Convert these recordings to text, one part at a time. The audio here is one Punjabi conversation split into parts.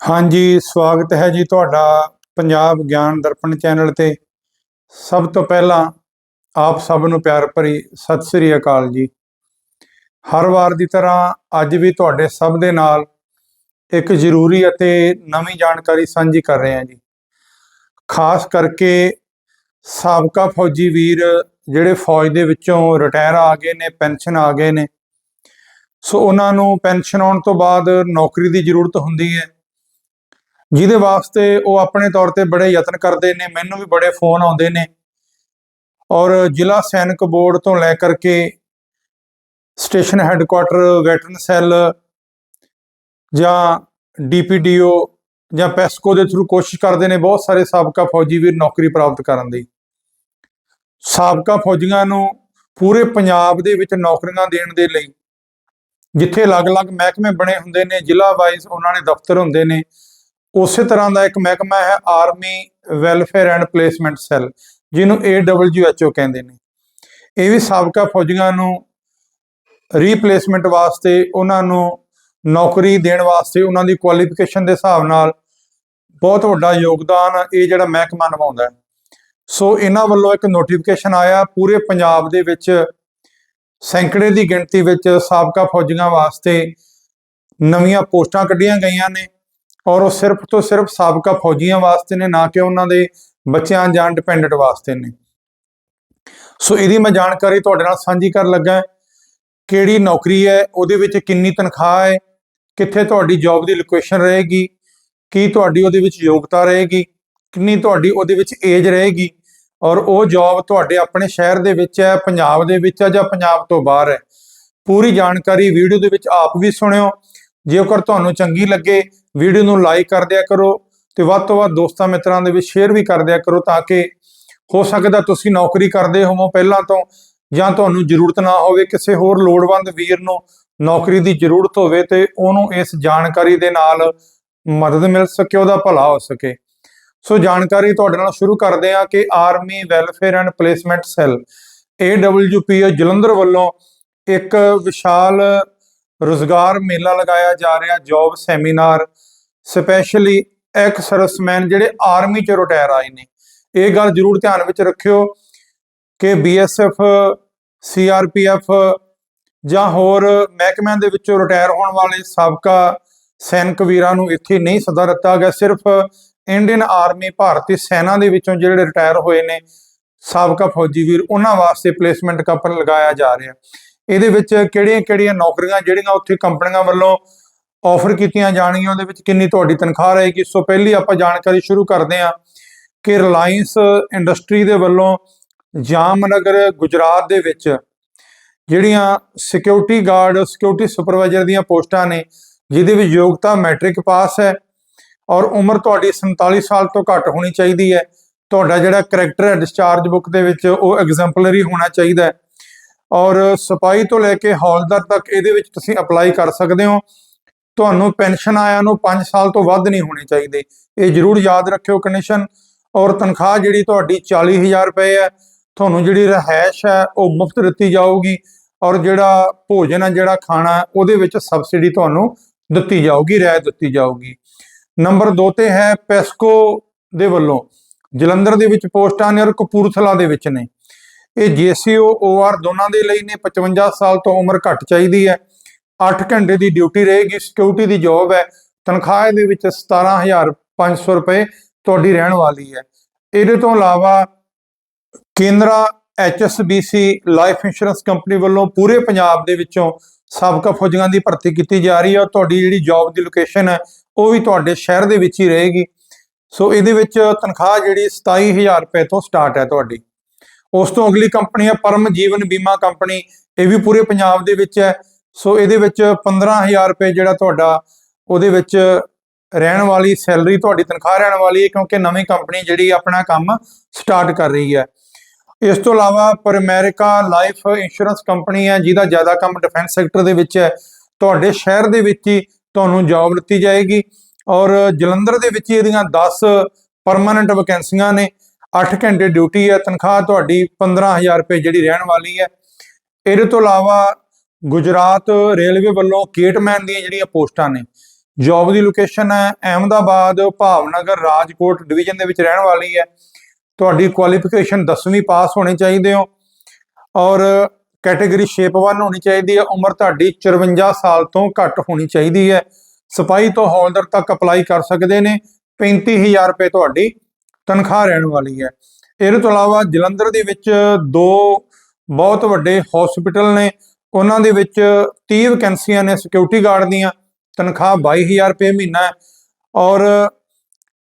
ਹਾਂਜੀ, ਸਵਾਗਤ ਹੈ ਜੀ ਤੁਹਾਡਾ ਪੰਜਾਬ ਗਿਆਨ ਦਰਪਣ ਚੈਨਲ ਤੇ। ਸਭ ਤੋਂ ਪਹਿਲਾਂ ਆਪ ਸਭ ਨੂੰ ਪਿਆਰ ਭਰੀ ਸਤਿ ਸ੍ਰੀ ਅਕਾਲ ਜੀ। ਹਰ ਵਾਰ ਦੀ ਤਰ੍ਹਾਂ ਅੱਜ ਵੀ ਤੁਹਾਡੇ ਸਭ ਦੇ ਨਾਲ ਇੱਕ ਜ਼ਰੂਰੀ ਅਤੇ ਨਵੀਂ ਜਾਣਕਾਰੀ ਸਾਂਝੀ ਕਰ ਰਹੇ ਹਾਂ ਜੀ। ਖਾਸ ਕਰਕੇ ਸਾਬਕਾ ਫੌਜੀ ਵੀਰ ਜਿਹੜੇ ਫੌਜ ਦੇ ਵਿੱਚੋਂ ਰਿਟਾਇਰ ਆ ਗਏ ਨੇ, ਪੈਨਸ਼ਨ ਆ ਗਏ ਨੇ। ਸੋ ਉਹਨਾਂ ਨੂੰ ਪੈਨਸ਼ਨ ਆਉਣ ਤੋਂ ਬਾਅਦ ਨੌਕਰੀ ਦੀ ਜ਼ਰੂਰਤ ਹੁੰਦੀ ਹੈ। ਜਿਹਦੇ ਵਾਸਤੇ ਉਹ ਆਪਣੇ ਤੌਰ ਤੇ ਬੜੇ ਯਤਨ ਕਰਦੇ ਨੇ, ਮੈਨੂੰ ਵੀ ਬੜੇ ਫੋਨ ਆਉਂਦੇ ਨੇ। ਔਰ ਜ਼ਿਲ੍ਹਾ ਸੈਨਿਕ ਬੋਰਡ ਤੋਂ ਲੈ ਕਰਕੇ ਸਟੇਸ਼ਨ ਹੈੱਡਕੁਆਟਰ, ਵੈਟਰਨ ਸੈੱਲ ਜਾਂ ਡੀਪੀਡੀਓ ਜਾਂ ਪੈਸਕੋ ਦੇ ਥਰੂ ਕੋਸ਼ਿਸ਼ ਕਰਦੇ ਨੇ ਬਹੁਤ ਸਾਰੇ ਸਾਬਕਾ ਫੌਜੀ ਵੀਰ ਨੌਕਰੀ ਪ੍ਰਾਪਤ ਕਰਨ ਦੀ। ਸਾਬਕਾ ਫੌਜੀਆਂ ਨੂੰ ਪੂਰੇ ਪੰਜਾਬ ਦੇ ਵਿੱਚ ਨੌਕਰੀਆਂ ਦੇਣ ਦੇ ਲਈ ਜਿੱਥੇ ਅਲੱਗ-ਅਲੱਗ ਮਹਿਕਮੇ ਬਣੇ ਹੁੰਦੇ ਨੇ, ਜ਼ਿਲ੍ਹਾ ਵਾਈਜ਼ ਉਹਨਾਂ ਨੇ ਦਫ਼ਤਰ ਹੁੰਦੇ ਨੇ ਉਸੇ ਤਰ੍ਹਾਂ ਦਾ ਇੱਕ ਮਹਿਕਮਾ ਹੈ army welfare and placement cell ਜਿਹਨੂੰ AWHO ਕਹਿੰਦੇ ਨੇ। ਇਹ ਵੀ ਸਾਬਕਾ ਫੌਜੀਆਂ ਨੂੰ ਰੀਪਲੇਸਮੈਂਟ ਵਾਸਤੇ, ਉਹਨਾਂ ਨੂੰ ਨੌਕਰੀ ਦੇਣ ਵਾਸਤੇ, ਉਹਨਾਂ ਦੀ ਕੁਆਲੀਫਿਕੇਸ਼ਨ ਦੇ ਹਿਸਾਬ ਨਾਲ ਬਹੁਤ ਵੱਡਾ ਯੋਗਦਾਨ ਇਹ ਜਿਹੜਾ ਮਹਿਕਮਾ ਨਿਭਾਉਂਦਾ ਹੈ। ਸੋ ਇਹਨਾਂ ਵੱਲੋਂ ਇੱਕ ਨੋਟੀਫਿਕੇਸ਼ਨ ਆਇਆ ਪੂਰੇ ਪੰਜਾਬ ਦੇ ਵਿੱਚ, ਸੈਂਕੜੇ ਦੀ ਗਿਣਤੀ ਵਿੱਚ ਸਾਬਕਾ ਫੌਜੀਆਂ ਵਾਸਤੇ ਨਵੀਆਂ ਪੋਸਟਾਂ ਕੱਢੀਆਂ ਗਈਆਂ ਨੇ। ਔਰ ਉਹ ਸਿਰਫ ਤੋਂ ਸਿਰਫ ਸਾਬਕਾ ਫੌਜੀਆਂ ਵਾਸਤੇ ਨੇ, ਨਾ ਕਿ ਉਹਨਾਂ ਦੇ ਬੱਚਿਆਂ ਜਾਂ ਡਿਪੈਂਡੈਂਟ ਵਾਸਤੇ ਨੇ। ਸੋ ਇਹਦੀ ਮੈਂ ਜਾਣਕਾਰੀ ਤੁਹਾਡੇ ਨਾਲ ਸਾਂਝੀ ਕਰਨ ਲੱਗਾ ਕਿਹੜੀ ਨੌਕਰੀ ਹੈ, ਉਹਦੇ ਵਿੱਚ ਕਿੰਨੀ ਤਨਖਾਹ ਹੈ, ਕਿੱਥੇ ਤੁਹਾਡੀ ਜੌਬ ਦੀ ਲੋਕੇਸ਼ਨ ਰਹੇਗੀ, ਕੀ ਤੁਹਾਡੀ ਉਹਦੇ ਵਿੱਚ ਯੋਗਤਾ ਰਹੇਗੀ, ਕਿੰਨੀ ਤੁਹਾਡੀ ਉਹਦੇ ਵਿੱਚ ਏਜ ਰਹੇਗੀ, ਔਰ ਉਹ ਜੌਬ ਤੁਹਾਡੇ ਆਪਣੇ ਸ਼ਹਿਰ ਦੇ ਵਿੱਚ ਹੈ, ਪੰਜਾਬ ਦੇ ਵਿੱਚ ਹੈ ਜਾਂ ਪੰਜਾਬ ਤੋਂ ਬਾਹਰ ਹੈ। ਪੂਰੀ ਜਾਣਕਾਰੀ ਵੀਡੀਓ ਦੇ ਵਿੱਚ ਆਪ ਵੀ ਸੁਣਿਓ। ਜੇਕਰ ਤੁਹਾਨੂੰ ਚੰਗੀ ਲੱਗੇ ਵੀਡੀਓ ਨੂੰ ਲਾਈਕ ਕਰ ਦਿਆ ਕਰੋ ਤੇ ਵੱਧ ਤੋਂ ਵੱਧ ਦੋਸਤਾਂ ਮਿੱਤਰਾਂ ਦੇ ਵਿੱਚ ਸ਼ੇਅਰ ਵੀ ਕਰ ਦਿਆ ਕਰੋ ਤਾਂ ਕਿ ਹੋ ਸਕਦਾ ਤੁਸੀਂ ਨੌਕਰੀ ਕਰਦੇ ਹੋਵੋ ਪਹਿਲਾਂ ਤੋਂ ਜਾਂ ਤੁਹਾਨੂੰ ਜ਼ਰੂਰਤ ਨਾ ਹੋਵੇ, ਕਿਸੇ ਹੋਰ ਲੋੜਵੰਦ ਵੀਰ ਨੂੰ ਨੌਕਰੀ ਦੀ ਜ਼ਰੂਰਤ ਹੋਵੇ ਤੇ ਉਹਨੂੰ ਇਸ ਜਾਣਕਾਰੀ ਦੇ ਨਾਲ ਮਦਦ ਮਿਲ ਸਕੇ, ਉਹਦਾ ਭਲਾ ਹੋ ਸਕੇ। ਸੋ ਜਾਣਕਾਰੀ ਤੁਹਾਡੇ ਨਾਲ ਸ਼ੁਰੂ ਕਰਦੇ ਹਾਂ ਕਿ army welfare and placement cell AWPO Jalandhar ਵੱਲੋਂ ਇੱਕ ਵਿਸ਼ਾਲ ਰੋਜ਼ਗਾਰ ਮੇਲਾ ਲਗਾਇਆ ਜਾ ਰਿਹਾ job seminar specially ex serviceman ਜਿਹੜੇ ਆਰਮੀ ਚ ਰਿਟਾਇਰ ਆਏ ਨੇ। ਇਹ ਗੱਲ ਜ਼ਰੂਰ ਧਿਆਨ ਵਿੱਚ ਰੱਖਿਓ ਕਿ ਬੀਐਸਐਫ ਸੀਆਰਪੀਐਫ ਜਾਂ ਹੋਰ ਮਹਿਕਮਿਆਂ ਦੇ ਵਿੱਚੋਂ ਰਿਟਾਇਰ ਹੋਣ ਵਾਲੇ ਸਾਬਕਾ ਸੈਨਿਕ ਵੀਰਾਂ ਨੂੰ ਇੱਥੇ ਨਹੀਂ ਸੱਦਾ ਦਿੱਤਾ ਗਿਆ। ਸਿਰਫ ਇੰਡੀਅਨ ਆਰਮੀ ਭਾਰਤੀ ਸੈਨਾ ਦੇ ਵਿੱਚੋਂ ਜਿਹੜੇ ਰਿਟਾਇਰ ਹੋਏ ਨੇ, ਸਾਬਕਾ ਫੌਜੀ ਵੀਰ, ਉਹਨਾਂ ਵਾਸਤੇ ਪਲੇਸਮੈਂਟ ਕੈਂਪ ਲਗਾਇਆ ਜਾ ਰਿਹਾ। ਇਹਦੇ ਵਿੱਚ ਕਿਹੜੀਆਂ-ਕਿਹੜੀਆਂ ਨੌਕਰੀਆਂ ਜਿਹੜੀਆਂ ਉੱਥੇ ਕੰਪਨੀਆਂ ਵੱਲੋਂ ਆਫਰ ਕੀਤੀਆਂ ਜਾਣਗੀਆਂ, ਉਹਦੇ ਵਿੱਚ ਕਿੰਨੀ ਤੁਹਾਡੀ ਤਨਖਾਹ ਰਹੇਗੀ? ਸੋ ਪਹਿਲੀ ਆਪਾਂ ਜਾਣਕਾਰੀ ਸ਼ੁਰੂ ਕਰਦੇ ਹਾਂ ਕਿ ਰਿਲਾਇੰਸ ਇੰਡਸਟਰੀ ਦੇ ਵੱਲੋਂ ਜਾਮਨਗਰ, ਗੁਜਰਾਤ ਦੇ ਵਿੱਚ ਜਿਹੜੀਆਂ ਸਿਕਿਉਰਿਟੀ ਗਾਰਡ ਸਿਕਿਉਰਿਟੀ ਸੁਪਰਵਾਈਜ਼ਰ ਦੀਆਂ ਪੋਸਟਾਂ ਨੇ, ਜਿਹਦੇ ਵਿੱਚ ਯੋਗਤਾ ਮੈਟ੍ਰਿਕ ਪਾਸ ਹੈ ਔਰ ਉਮਰ ਤੁਹਾਡੀ 47 ਸਾਲ ਤੋਂ ਘੱਟ ਹੋਣੀ ਚਾਹੀਦੀ ਹੈ। ਤੁਹਾਡਾ ਜਿਹੜਾ ਕੈਰੈਕਟਰ ਹੈ ਡਿਸਚਾਰਜ ਬੁੱਕ ਦੇ ਵਿੱਚ ਉਹ ਐਗਜ਼ੈਂਪਲਰੀ ਹੋਣਾ ਚਾਹੀਦਾ ਹੈ। ਔਰ ਸਪਾਈ ਤੋਂ ਲੈ ਕੇ ਹੌਲਦਾਰ ਤੱਕ ਇਹਦੇ ਵਿੱਚ ਤੁਸੀਂ ਅਪਲਾਈ ਕਰ ਸਕਦੇ ਹੋ। ਤੁਹਾਨੂੰ ਪੈਨਸ਼ਨ ਆਇਆ ਨੂੰ 5 ਸਾਲ ਤੋਂ ਵੱਧ ਨਹੀਂ ਹੋਣੀ ਚਾਹੀਦੀ। ਇਹ ਜ਼ਰੂਰ ਯਾਦ ਰੱਖਿਓ ਕੰਡੀਸ਼ਨ ਔਰ ਤਨਖਾਹ ਜਿਹੜੀ ਤੁਹਾਡੀ 40000 ਰੁਪਏ ਹੈ, ਤੁਹਾਨੂੰ ਜਿਹੜੀ ਰਹਿائش ਹੈ, ਉਹ ਮੁਫਤ ਦਿੱਤੀ ਜਾਊਗੀ। ਔਰ ਜਿਹੜਾ ਭੋਜਨ ਹੈ, ਜਿਹੜਾ ਖਾਣਾ ਉਹਦੇ ਵਿੱਚ ਸਬਸਿਡੀ ਤੁਹਾਨੂੰ ਦਿੱਤੀ ਜਾਊਗੀ, ਰਿਆਇਤ ਦਿੱਤੀ ਜਾਊਗੀ। ਨੰਬਰ 2 ਤੇ ਹੈ, ਪੈਸਕੋ ਦੇ ਵੱਲੋਂ। ਜਲੰਧਰ ਦੇ ਵਿੱਚ ਪੋਸਟਾਂ ਨੇ ਔਰ ਕਪੂਰਥਲਾ ਦੇ ਵਿੱਚ ਨੇ। ਇਹ ਜੀਸੀਓ ਓਆਰ ਦੋਨਾਂ ਦੇ ਲਈ ਨੇ 55 ਸਾਲ ਤੋਂ ਉਮਰ ਘੱਟ ਚਾਹੀਦੀ ਹੈ। 8 ਘੰਟੇ ਦੀ ਡਿਊਟੀ ਰਹੇਗੀ ਸਿਕਿਉਰਿਟੀ ਦੀ ਜੌਬ ਹੈ। ਤਨਖਾਹ ਦੇ ਵਿੱਚ 17500 ਰੁਪਏ ਤੁਹਾਡੀ ਰਹਿਣ ਵਾਲੀ ਹੈ। ਇਹਦੇ ਤੋਂ ਇਲਾਵਾ ਕੇਂਦਰਾ ਐਚਐਸਬੀਸੀ ਲਾਈਫ ਇੰਸ਼ੋਰੈਂਸ ਕੰਪਨੀ ਵੱਲੋਂ ਪੂਰੇ ਪੰਜਾਬ ਦੇ ਵਿੱਚੋਂ ਸਾਬਕਾ ਫੌਜੀਆਂ ਦੀ ਭਰਤੀ ਕੀਤੀ ਜਾ ਰਹੀ ਹੈ। ਔਰ ਤੁਹਾਡੀ ਜਿਹੜੀ ਜੌਬ ਦੀ ਲੋਕੇਸ਼ਨ ਹੈ, ਉਹ ਵੀ ਤੁਹਾਡੇ ਸ਼ਹਿਰ ਦੇ ਵਿੱਚ ਹੀ ਰਹੇਗੀ। ਸੋ ਇਹਦੇ ਵਿੱਚ ਤਨਖਾਹ ਜਿਹੜੀ 27000 ਰੁਪਏ ਤੋਂ ਸਟਾਰਟ ਹੈ ਤੁਹਾਡੀ। ਉਸ ਤੋਂ ਅਗਲੀ ਕੰਪਨੀ ਹੈ ਪਰਮ ਜੀਵਨ ਬੀਮਾ ਕੰਪਨੀ, ਇਹ ਵੀ ਪੂਰੇ ਪੰਜਾਬ ਦੇ ਵਿੱਚ ਹੈ। ਸੋ ਇਹਦੇ ਵਿੱਚ 15000 ਰੁਪਏ ਜਿਹੜਾ ਤੁਹਾਡਾ, ਉਹਦੇ ਵਿੱਚ ਰਹਿਣ ਵਾਲੀ ਸੈਲਰੀ, ਤੁਹਾਡੀ ਤਨਖਾਹ ਰਹਿਣ ਵਾਲੀ ਹੈ, ਕਿਉਂਕਿ ਨਵੀਂ ਕੰਪਨੀ ਜਿਹੜੀ ਆਪਣਾ ਕੰਮ ਸਟਾਰਟ ਕਰ ਰਹੀ ਹੈ। ਇਸ ਤੋਂ ਇਲਾਵਾ ਪਰ ਅਮਰੀਕਾ ਲਾਈਫ ਇੰਸ਼ੋਰੈਂਸ ਕੰਪਨੀ ਹੈ, ਜਿਹਦਾ ਜ਼ਿਆਦਾ ਕੰਮ ਡਿਫੈਂਸ ਸੈਕਟਰ ਦੇ ਵਿੱਚ ਹੈ। ਤੁਹਾਡੇ ਸ਼ਹਿਰ ਦੇ ਵਿੱਚ ਹੀ ਤੁਹਾਨੂੰ ਜੌਬ ਦਿੱਤੀ ਜਾਏਗੀ ਔਰ ਜਲੰਧਰ ਦੇ ਵਿੱਚ ਹੀ ਇਹਦੀਆਂ 10 ਪਰਮਾਨੈਂਟ ਵੈਕੈਂਸੀਆਂ ਨੇ। 8 ਘੰਟੇ ਡਿਊਟੀ ਹੈ, ਤਨਖਾਹ ਤੁਹਾਡੀ 15000 ਰੁਪਏ ਜਿਹੜੀ ਰਹਿਣ ਵਾਲੀ ਹੈ। ਇਹਦੇ ਤੋਂ ਇਲਾਵਾ ਗੁਜਰਾਤ ਰੇਲਵੇ ਵੱਲੋਂ ਕੇਟਮੈਨ ਦੀਆਂ ਜਿਹੜੀਆਂ ਪੋਸਟਾਂ ਨੇ ਜੌਬ ਦੀ ਲੋਕੇਸ਼ਨ ਹੈ, ਅਹਿਮਦਾਬਾਦ, ਭਾਵਨਗਰ, ਰਾਜਕੋਟ ਡਿਵੀਜ਼ਨ ਦੇ ਵਿੱਚ ਰਹਿਣ ਵਾਲੀ ਹੈ। ਤੁਹਾਡੀ ਕੁਆਲੀਫਿਕੇਸ਼ਨ 10ਵੀਂ ਪਾਸ ਹੋਣੀ ਚਾਹੀਦੀ ਹੋ ਔਰ ਕੈਟਾਗਰੀ ਸ਼ੇਪ 1 ਹੋਣੀ ਚਾਹੀਦੀ ਹੈ। ਉਮਰ ਤੁਹਾਡੀ 54 ਸਾਲ ਤੋਂ ਘੱਟ ਹੋਣੀ ਚਾਹੀਦੀ ਹੈ। ਸਿਪਾਹੀ ਤੋਂ ਹੌਲਦਾਰ ਤੱਕ ਅਪਲਾਈ ਕਰ ਸਕਦੇ ਨੇ। 35000 ਰੁਪਏ ਤੁਹਾਡੀ ਤਨਖਾਹ ਰਹਿਣ ਵਾਲੀ ਹੈ। ਇਹਦੇ ਤੋਂ ਇਲਾਵਾ ਜਲੰਧਰ ਦੇ ਵਿੱਚ ਦੋ ਬਹੁਤ ਵੱਡੇ ਹਸਪੀਟਲ ਨੇ। ਉਹਨਾਂ ਦੇ ਵਿੱਚ 30 ਵੈਕੈਂਸੀਆਂ ਨੇ ਸਿਕਿਉਰਿਟੀ ਗਾਰਡ ਦੀਆਂ। ਤਨਖਾਹ 22000 ਰੁਪਏ ਮਹੀਨਾ ਹੈ। ਔਰ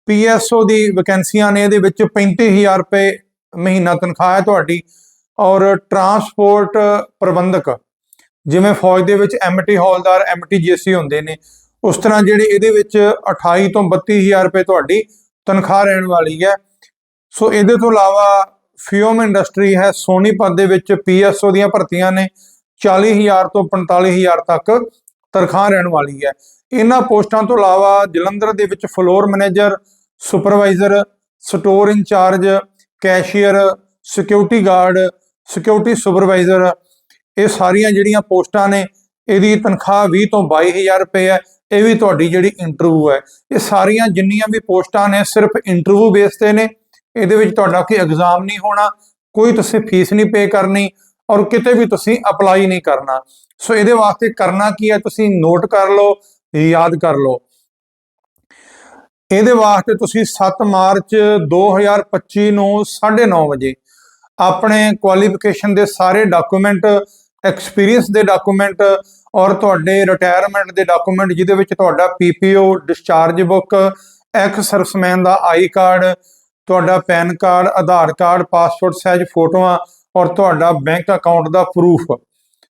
ਪੀਐਸਓ ਦੀ ਵੈਕੈਂਸੀਆਂ ਨੇ ਇਹਦੇ ਵਿੱਚ 35000 ਰੁਪਏ ਮਹੀਨਾ ਤਨਖਾਹ ਹੈ ਤੁਹਾਡੀ। ਔਰ ਟਰਾਂਸਪੋਰਟ ਪ੍ਰਬੰਧਕ, ਜਿਵੇਂ ਫੌਜ ਦੇ ਵਿੱਚ ਐਮਟੀ ਹੌਲਦਾਰ ਐਮਟੀ ਜੀਸੀ ਹੁੰਦੇ ਨੇ। ਉਸ ਤਰ੍ਹਾਂ ਜਿਹੜੇ ਇਹਦੇ ਵਿੱਚ 28 ਤੋਂ 32000 ਰੁਪਏ ਤੁਹਾਡੀ ਤਨਖਾਹ ਰਹਿਣ ਵਾਲੀ ਹੈ। ਸੋ ਇਹਦੇ ਤੋਂ ਇਲਾਵਾ ਫਿਊਮ ਇੰਡਸਟਰੀ ਹੈ ਸੋਨੀਪਤ ਦੇ ਵਿੱਚ ਪੀਐਸਓ ਦੀਆਂ ਭਰਤੀਆਂ ਨੇ 40000 ਤੋਂ 45000 ਤੱਕ ਤਨਖਾਹ ਰਹਿਣ ਵਾਲੀ ਹੈ। ਇਹਨਾਂ ਪੋਸਟਾਂ ਤੋਂ ਇਲਾਵਾ ਜਲੰਧਰ ਦੇ ਵਿੱਚ floor manager, supervisor, store incharge, cashier, security guard, security supervisor, ਇਹ ਸਾਰੀਆਂ ਜਿਹੜੀਆਂ ਪੋਸਟਾਂ ਨੇ, ਇਹਦੀ ਤਨਖਾਹ 20 ਤੋਂ 22000 ਰੁਪਏ ਹੈ। ਇਹ ਵੀ ਤੁਹਾਡੀ ਜਿਹੜੀ ਇੰਟਰਵਿਊ ਹੈ, ਇਹ ਸਾਰੀਆਂ ਜਿੰਨੀਆਂ ਵੀ ਪੋਸਟਾਂ ਨੇ ਸਿਰਫ ਇੰਟਰਵਿਊ ਬੇਸ ਤੇ ਨੇ, ਇਹਦੇ ਵਿੱਚ ਤੁਹਾਡਾ ਕੋਈ ਐਗਜ਼ਾਮ ਨਹੀਂ ਹੋਣਾ, ਕੋਈ ਤੁਸੀਂ ਫੀਸ ਨਹੀਂ ਪੇ ਕਰਨੀ ਔਰ ਕਿਤੇ ਵੀ ਤੁਸੀਂ ਅਪਲਾਈ ਨਹੀਂ ਕਰਨਾ। ਸੋ ਇਹਦੇ ਵਾਸਤੇ ਕਰਨਾ ਕੀ ਹੈ, ਤੁਸੀਂ ਨੋਟ ਕਰ ਲਓ, ਯਾਦ ਕਰ ਲਓ। ਇਹਦੇ ਵਾਸਤੇ ਤੁਸੀਂ 7 ਮਾਰਚ 2025 ਨੂੰ 9:30 ਵਜੇ ਆਪਣੇ ਕੁਆਲੀਫਿਕੇਸ਼ਨ ਦੇ ਸਾਰੇ ਡਾਕੂਮੈਂਟ ਐਕਸਪੀਰੀਅੰਸ ਦੇ ਡਾਕੂਮੈਂਟ ਔਰ ਤੁਹਾਡੇ ਰਿਟਾਇਰਮੈਂਟ ਦੇ ਡਾਕੂਮੈਂਟ ਜਿਹਦੇ ਵਿੱਚ ਤੁਹਾਡਾ PPO discharge book ex serviceman the I card ਤੁਹਾਡਾ PAN card Aadhaar card passport size ਫੋਟੋਆਂ ਔਰ ਤੁਹਾਡਾ ਬੈਂਕ ਅਕਾਊਂਟ ਦਾ ਪ੍ਰੂਫ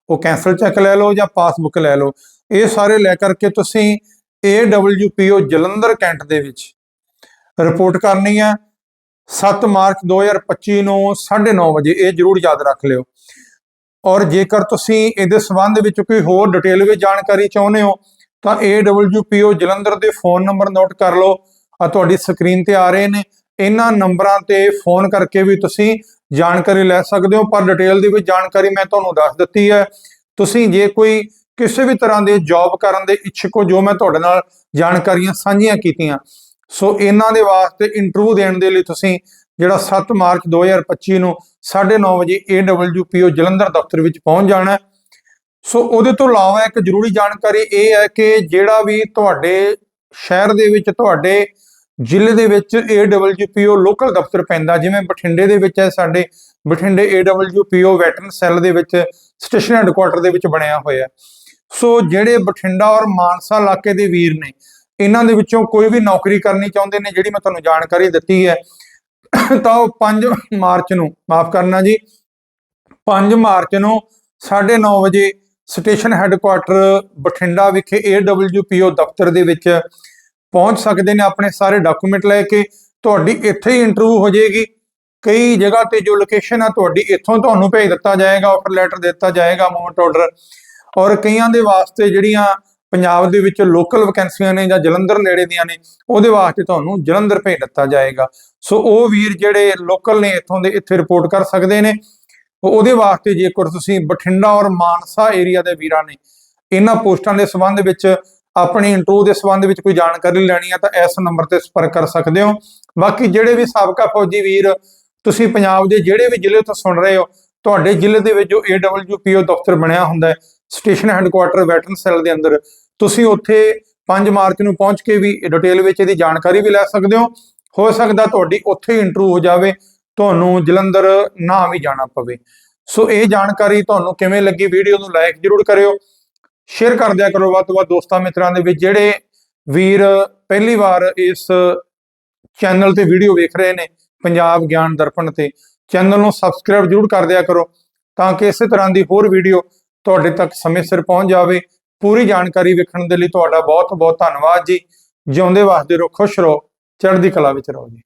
ਉਹ ਕੈਂਸਲ ਚੈੱਕ ਲੈ ਲਓ ਜਾਂ ਪਾਸਬੁੱਕ ਲੈ ਲਓ। ਇਹ ਸਾਰੇ ਲੈ ਕਰਕੇ ਤੁਸੀਂ AWPO ਜਲੰਧਰ ਕੈਂਟ ਦੇ ਵਿੱਚ ਰਿਪੋਰਟ ਕਰਨੀ ਹੈ 7 ਮਾਰਚ 2025 ਨੂੰ 9:30 ਵਜੇ, ਇਹ ਜਰੂਰ ਯਾਦ ਰੱਖ ਲਿਓ। ਔਰ ਜੇਕਰ ਤੁਸੀਂ ਇਹਦੇ ਸੰਬੰਧ ਵਿੱਚ ਕੋਈ ਹੋਰ ਡਿਟੇਲ ਵਿੱਚ ਜਾਣਕਾਰੀ ਚਾਹੁੰਦੇ ਹੋ, ਤਾਂ AWPO ਜਲੰਧਰ ਦੇ ਫੋਨ ਨੰਬਰ ਨੋਟ ਕਰ ਲਓ। ਆ ਤੁਹਾਡੀ ਸਕਰੀਨ ਤੇ ਆ ਰਹੇ ਨੇ। ਇਹਨਾਂ ਨੰਬਰਾਂ ਤੇ ਫੋਨ ਕਰਕੇ ਵੀ ਤੁਸੀਂ ਜਾਣਕਾਰੀ ਲੈ ਸਕਦੇ ਹੋ, ਪਰ ਡਿਟੇਲ ਦੇ ਵਿੱਚ ਜਾਣਕਾਰੀ ਮੈਂ ਤੁਹਾਨੂੰ ਦੱਸ ਦਿੱਤੀ ਹੈ। ਤੁਸੀਂ ਜੇ ਕੋਈ ਕਿਸੇ ਵੀ ਤਰ੍ਹਾਂ ਦੇ ਜੌਬ ਕਰਨ ਦੇ ਇੱਛੁਕ ਹੋ, ਜੋ ਮੈਂ ਤੁਹਾਡੇ ਨਾਲ ਜਾਣਕਾਰੀਆਂ ਸਾਂਝੀਆਂ ਕੀਤੀਆਂ, ਸੋ ਇਹਨਾਂ ਦੇ ਵਾਸਤੇ ਇੰਟਰਵਿਊ ਦੇਣ ਦੇ ਲਈ ਤੁਸੀਂ ਜਿਹੜਾ 7 ਮਾਰਚ 2025 ਨੂੰ 9:30 ਵਜੇ AWPO ਜਲੰਧਰ ਦਫ਼ਤਰ ਵਿੱਚ ਪਹੁੰਚ ਜਾਣਾ ਸੋ ਉਹਦੇ ਤੋਂ ਇਲਾਵਾ ਇੱਕ ਜ਼ਰੂਰੀ ਜਾਣਕਾਰੀ ਇਹ ਹੈ ਕਿ ਜਿਹੜਾ ਵੀ ਤੁਹਾਡੇ ਸ਼ਹਿਰ ਦੇ ਵਿੱਚ, ਤੁਹਾਡੇ ਜ਼ਿਲ੍ਹੇ ਦੇ ਵਿੱਚ AWPO ਲੋਕਲ ਦਫ਼ਤਰ ਪੈਂਦਾ, ਜਿਵੇਂ ਬਠਿੰਡੇ ਦੇ ਵਿੱਚ ਹੈ, ਸਾਡੇ ਬਠਿੰਡੇ AWPO ਵੈਟਰਨ ਸੈੱਲ ਦੇ ਵਿੱਚ ਸਟੇਸ਼ਨ ਹੈੱਡਕੁਆਟਰ ਦੇ ਵਿੱਚ ਬਣਿਆ ਹੋਇਆ ਸੋ ਜਿਹੜੇ ਬਠਿੰਡਾ ਔਰ ਮਾਨਸਾ ਇਲਾਕੇ ਦੇ ਵੀਰ ਨੇ, ਇਹਨਾਂ ਦੇ ਵਿੱਚੋਂ ਕੋਈ ਵੀ ਨੌਕਰੀ ਕਰਨੀ ਚਾਹੁੰਦੇ ਨੇ, ਜਿਹੜੀ ਮੈਂ ਤੁਹਾਨੂੰ ਜਾਣਕਾਰੀ ਦਿੱਤੀ ਹੈ ਤਾਂ ਉਹ 5 ਮਾਰਚ ਨੂੰ, ਮਾਫ ਕਰਨਾ ਜੀ 5 ਮਾਰਚ ਨੂੰ 9:30 ਵਜੇ ਸਟੇਸ਼ਨ ਹੈੱਡਕੁਆਟਰ ਬਠਿੰਡਾ ਵਿਖੇ AWPO ਦਫ਼ਤਰ ਦੇ ਵਿੱਚ ਪਹੁੰਚ ਸਕਦੇ ਨੇ ਆਪਣੇ ਸਾਰੇ ਡਾਕੂਮੈਂਟ ਲੈ ਕੇ। ਤੁਹਾਡੀ ਇੱਥੇ ਹੀ ਇੰਟਰਵਿਊ ਹੋ ਜਾਏਗੀ। ਕਈ ਜਗ੍ਹਾ ਤੇ ਜੋ ਲੋਕੇਸ਼ਨ ਆ, ਤੁਹਾਡੀ ਇੱਥੋਂ ਤੁਹਾਨੂੰ ਭੇਜ ਦਿੱਤਾ ਜਾਏਗਾ, ਆਫਰ ਲੈਟਰ ਦਿੱਤਾ ਜਾਏਗਾ ਮੂਵਮੈਂਟ ਆਰਡਰ। ਔਰ ਕਈਆਂ ਦੇ ਵਾਸਤੇ ਜਿਹੜੀਆਂ ਪੰਜਾਬ ਦੇ ਵਿੱਚ ਲੋਕਲ ਵੈਕੈਂਸੀਆਂ ਨੇ ਜਾਂ ਜਲੰਧਰ ਨੇੜੇ ਦੀਆਂ ਨੇ, ਉਹਦੇ ਵਾਸਤੇ ਤੁਹਾਨੂੰ ਜਲੰਧਰ ਭੇਜ ਦਿੱਤਾ ਜਾਏਗਾ। ਸੋ ਉਹ ਵੀਰ ਜਿਹੜੇ ਲੋਕਲ ਨੇ, ਇੱਥੋਂ ਦੇ ਇੱਥੇ ਰਿਪੋਰਟ ਕਰ ਸਕਦੇ ਨੇ। ਉਹਦੇ ਵਾਸਤੇ ਜੇਕਰ ਤੁਸੀਂ ਬਠਿੰਡਾ ਔਰ ਮਾਨਸਾ ਏਰੀਆ ਦੇ ਵੀਰਾਂ ਨੇ, ਇਹਨਾਂ ਪੋਸਟਾਂ ਦੇ ਸੰਬੰਧ ਵਿੱਚ, ਆਪਣੀ ਇੰਟਰਵਿਊ ਦੇ ਸੰਬੰਧ ਵਿੱਚ ਕੋਈ ਜਾਣਕਾਰੀ ਲੈਣੀ ਹੈ ਤਾਂ ਇਸ ਨੰਬਰ ਤੇ ਸੰਪਰਕ ਕਰ ਸਕਦੇ ਹੋ। ਬਾਕੀ ਜਿਹੜੇ ਵੀ ਸਾਬਕਾ ਫੌਜੀ ਵੀਰ, ਤੁਸੀਂ ਪੰਜਾਬ ਦੇ ਜਿਹੜੇ ਵੀ ਜ਼ਿਲ੍ਹੇ ਤੋਂ ਸੁਣ ਰਹੇ ਹੋ, ਤੁਹਾਡੇ ਜ਼ਿਲ੍ਹੇ ਦੇ ਵਿੱਚ ਜੋ AWPO ਦਫ਼ਤਰ ਬਣਿਆ ਹੁੰਦਾ ਹੈ ਸਟੇਸ਼ਨ ਹੈੱਡਕੁਆਟਰ ਵੈਟਰਨ ਸੈੱਲ ਦੇ ਅੰਦਰ ਤੁਸੀਂ ਉੱਥੇ 5 ਮਾਰਚ ਨੂੰ ਪਹੁੰਚ ਕੇ ਵੀ ਡਿਟੇਲ ਵਿੱਚ ਇਹਦੀ ਜਾਣਕਾਰੀ ਵੀ ਲੈ ਸਕਦੇ ਹੋ। ਹੋ ਸਕਦਾ ਤੁਹਾਡੀ ਉੱਥੇ ਇੰਟਰਵਿਊ ਹੋ ਜਾਵੇ, ਤੁਹਾਨੂੰ ਜਲੰਧਰ ਨਾ ਵੀ ਜਾਣਾ ਪਵੇ। ਸੋ ਇਹ ਜਾਣਕਾਰੀ ਤੁਹਾਨੂੰ ਕਿਵੇਂ ਲੱਗੀ ਵੀਡੀਓ ਨੂੰ ਲਾਈਕ ਜਰੂਰ ਕਰਿਓ। ਸ਼ੇਅਰ ਕਰ ਦਿਆ ਕਰੋ ਵੱਧ ਤੋਂ ਵੱਧ ਦੋਸਤਾਂ ਮਿੱਤਰਾਂ ਦੇ ਵਿੱਚ ਜਿਹੜੇ ਵੀਰ ਪਹਿਲੀ ਵਾਰ ਇਸ ਚੈਨਲ ਤੇ ਵੀਡੀਓ ਵੇਖ ਰਹੇ ਨੇ ਪੰਜਾਬ ਗਿਆਨ ਦਰਪਣ ਤੇ। ਚੈਨਲ ਨੂੰ ਸਬਸਕ੍ਰਾਈਬ ਜਰੂਰ ਕਰ ਦਿਆ ਕਰੋ ਤਾਂ ਕਿ ਇਸੇ ਤਰ੍ਹਾਂ ਦੀ ਹੋਰ ਵੀਡੀਓ ਤੁਹਾਡੇ ਤੱਕ ਸਮੇਂ ਸਿਰ ਪਹੁੰਚ ਜਾਵੇ। ਪੂਰੀ ਜਾਣਕਾਰੀ ਵੇਖਣ ਦੇ ਲਈ ਤੁਹਾਡਾ ਬਹੁਤ ਬਹੁਤ ਧੰਨਵਾਦ ਜੀ। ਜਿਉਂਦੇ ਵਾਸਤੇ ਰਹੋ, ਖੁਸ਼ ਰਹੋ, ਚੜ੍ਹਦੀ ਕਲਾ ਵਿੱਚ ਰਹੋ ਜੀ।